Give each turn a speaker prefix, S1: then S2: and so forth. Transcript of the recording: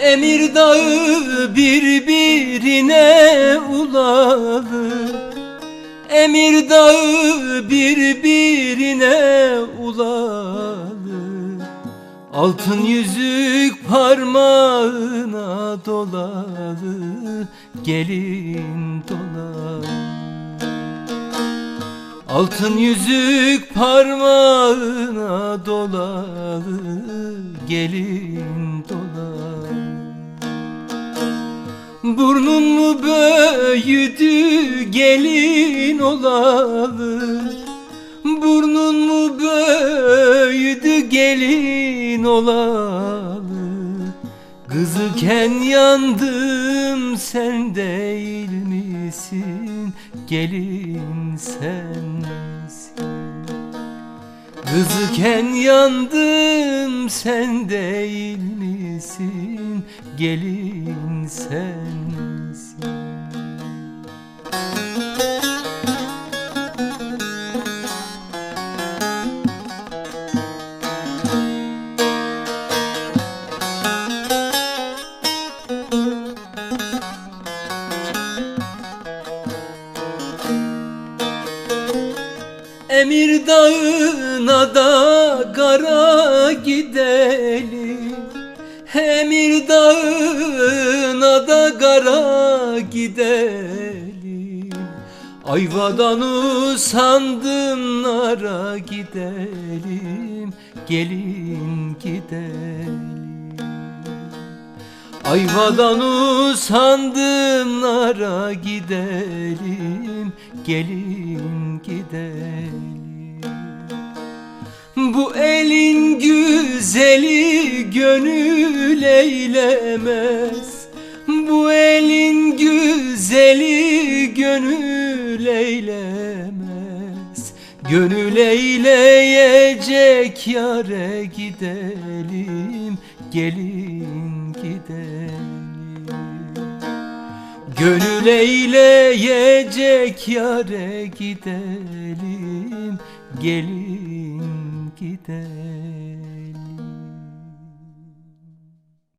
S1: Emir dağı birbirine ulalı Emir dağı birbirine ulalı Altın yüzük parmağına dolalı Gelin dolalı Altın yüzük parmağına dolalı Gelin dolalı Burnun mu büyüdü gelin olalı. Burnun mu Kızıken yandım sen değil misin? Gelin sen misin? Kızıken yandım sen değil misin? Gelin sen Emir dağına da kara gidelim. Emir dağına da kara gidelim. Ayvadan usandım nara gidelim. Gelin gidelim Ayvadan usandım nara gidelim Gelin gidelim. Bu elin güzeli gönül eylemez. Bu elin güzeli gönül eylemez. Gönül eyleyecek yare gidelim Gelin gidelim. Gönül eyleyecek yare gidelim. Gelin gidelim